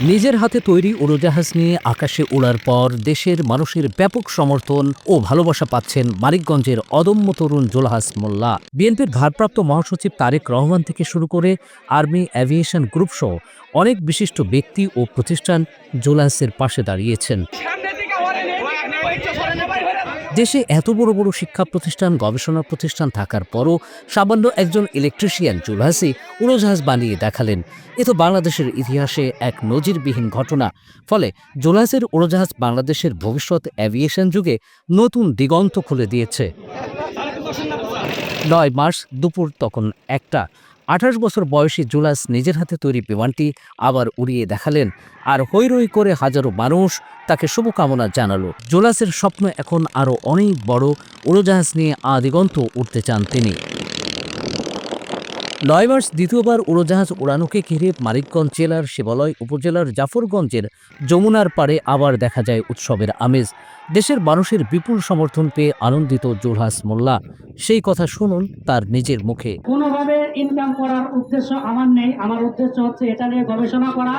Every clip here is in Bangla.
নিজের হাতে তৈরি উড়োজাহাজ নিয়ে আকাশে ওড়ার পর দেশের মানুষের ব্যাপক সমর্থন ও ভালোবাসা পাচ্ছেন মানিকগঞ্জের অদম্য তরুণ জোলাহাস মোল্লা। বিএনপির ভারপ্রাপ্ত মহাসচিব তারেক রহমান থেকে শুরু করে আর্মি অ্যাভিয়েশন গ্রুপ সহ অনেক বিশিষ্ট ব্যক্তি ও প্রতিষ্ঠান জোলাহাসের পাশে দাঁড়িয়েছেন। দেশে এত বড় বড় শিক্ষা প্রতিষ্ঠান, গবেষণা প্রতিষ্ঠান থাকার পরও সামান্য একজন ইলেকট্রিশিয়ান জুলহাসি উড়োজাহাজ বানিয়ে দেখালেন। এ তো বাংলাদেশের ইতিহাসে এক নজিরবিহীন ঘটনা। ফলে জুলহাসের উড়োজাহাজ বাংলাদেশের ভবিষ্যৎ অ্যাভিয়েশন যুগে নতুন দিগন্ত খুলে দিয়েছে। নয় মার্চ দুপুর তখন একটা। আঠাশ বছর বয়সী জুলাস নিজের হাতে তৈরি বিমানটি আবার উড়িয়ে দেখালেন। আর হৈ রই করে হাজারো মানুষ তাকে শুভকামনা জানালো। জোলাসের স্বপ্ন এখন আরও অনেক বড়। উড়োজাহাজ নিয়ে আদিগন্ত উঠতে চান তিনি। নয় মার্চ দ্বিতীয়বার উড়োজাহাজ উড়ানোকে ঘিরে মানিকগঞ্জ জেলার শিবালয় উপজেলার জাফরগঞ্জের যমুনার পাড়ে আবার দেখা যায় উৎসবের আমেজ। দেশের মানুষের বিপুল সমর্থন পেয়ে আনন্দিত জোলহাস মোল্লা। সেই কথা শুনুন তার নিজের মুখে। কোনোভাবে ইনকাম করার উদ্দেশ্য আমার নেই। আমার উদ্দেশ্য হচ্ছে এটা নিয়ে গবেষণা করা,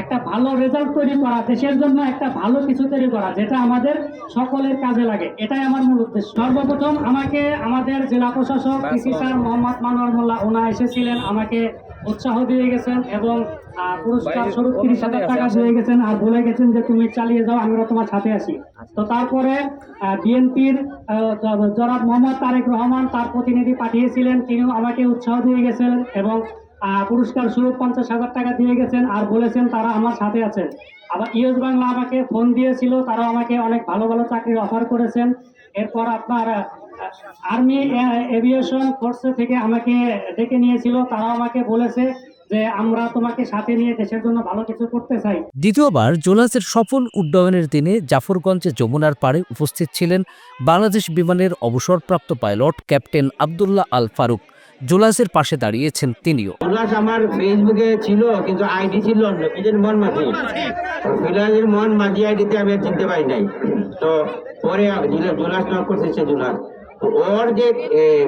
একটা ভালো রেজাল্ট তৈরি করা, দেশের জন্য একটা ভালো কিছু তৈরি করা, যেটা আমাদের সকলের কাজে লাগে। এটাই আমার মূল উদ্দেশ্য। সর্বপ্রথম আমাকে আমাদের জেলা প্রশাসক, কৃষি স্যার মোহাম্মদ মানোয়ার মোল্লা, ওনা এসেছিলেন আমাকে উৎসাহ দিয়ে গেছেন এবং পুরস্কার স্বরূপ তিরিশ হাজার টাকা দিয়ে গেছেন আর বলে গেছেন যে তুমি চালিয়ে যাও আমরা তোমার সাথে আছি। তো তারপরে বিএনপির জনাব মোহাম্মদ তারেক রহমান তার প্রতিনিধি পাঠিয়েছিলেন তিনিও আমাকে উৎসাহ দিয়ে গেছেন এবং পুরস্কার স্বরূপ পঞ্চাশ হাজার টাকা দিয়ে গেছেন আর বলেছেন তারা আমার সাথে আছেন। আবার ইউএস বাংলা আমাকে ফোন দিয়েছিল তারা আমাকে অনেক ভালো ভালো চাকরির অফার করেছেন। এরপর আপনার আর্মি এভিয়েশন ফোর্সে থেকে আমাকে ডেকে নিয়েছিল। তারা আমাকে বলেছে যে আমরা তোমাকে সাথে নিয়ে দেশের জন্য ভালো কিছু করতে চাই। দ্বিতীয়বার জোলাসের সফল উড্ডয়নের দিনে জাফরগঞ্জে যমুনার পাড়ে উপস্থিত ছিলেন বাংলাদেশ বিমানের অবসরপ্রাপ্ত পাইলট ক্যাপ্টেন আবদুল্লাহ আল ফারুক। জোলাসের পাশে দাঁড়িয়েছেন তিনিও। জোলাস আমার ফেসবুকে ছিল কিন্তু আইডি ছিল অন্য নিজের মন মাঝি। ফিলাজের মন মাঝি আইডিতে আমি চিনতে পারি নাই। তো পরে জুলাস নক করছে সে জুলাস ওর যে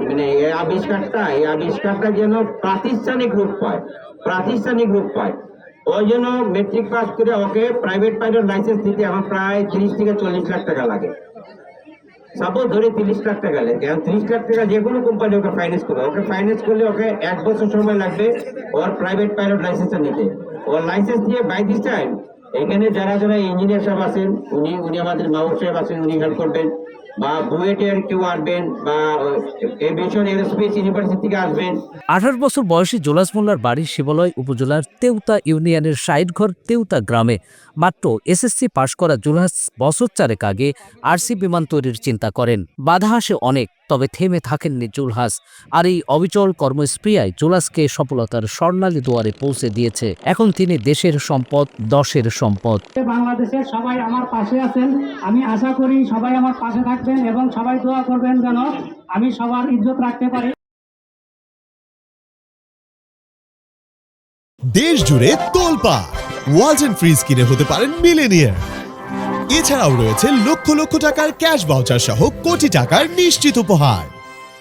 মানে আবিষ্কারটা এই আবিষ্কারটা যেন প্রাতিষ্ঠানিক রূপ পায়, প্রাতিষ্ঠানিক রূপ পায়। ওই জন্য মেট্রিক পাস করে ওকে প্রাইভেট পাইলট লাইসেন্স দিতে আমার প্রায় তিরিশ থেকে চল্লিশ লাখ টাকা লাগে। সাপোজ ধরে তিরিশ লাখ টাকা লাগে, কারণ তিরিশ লাখ টাকা যে কোনো কোম্পানি ওকে ফাইন্যান্স করবে। ওকে ফাইন্যান্স করলে ওকে এক বছর সময় লাগবে ওর প্রাইভেট পাইলট লাইসেন্সটা নিতে। ওর লাইসেন্স দিয়ে বাই দিস টাইম এখানে যারা যারা ইঞ্জিনিয়ার সাহেব আছেন, উনি উনি আমাদের মাহবুব সাহেব আছেন, উনি হেল্প করবেন। বা বুয়েটের কেউ আসবেন বা এভিয়েশন এরোস্পেস ইউনিভার্সিটি থেকে আসবেন। আঠাশ বছর বয়সী জোলাস মোল্লার বাড়ি শিবালয় উপজেলার তেউতা ইউনিয়নের সাইডঘর তেউতা গ্রামে মাত্র এসএসসি পাশ করা জুলহাস বছর চারেক আগে আরসি বিমান তৈরির চিন্তা করেন। বাধা আসে অনেক তবে থেমে থাকেননি জুলহাস। আর এই অবিচল কর্মস্প্রিয়ায় জুলাসকে সফলতার স্বর্ণালী দুয়ারে পৌঁছে দিয়েছে। এখন তিনি দেশের সম্পদ দশের সম্পদ। বাংলাদেশের সবাই আমার পাশে আছেন। আমি আশা করি সবাই আমার পাশে থাকবেন এবং সবাই দোয়া করবেন যেন আমি সবার ইজ্জত রাখতে পারি। দেশ জুড়ে তোলপা, ওয়ালটন ফ্রিজ কিনে হতে পারেন মিলেনিয়ার এছাড়াও রয়েছে লক্ষ লক্ষ টাকার ক্যাশ ভাউচার সহ কোটি টাকার নিশ্চিত উপহার।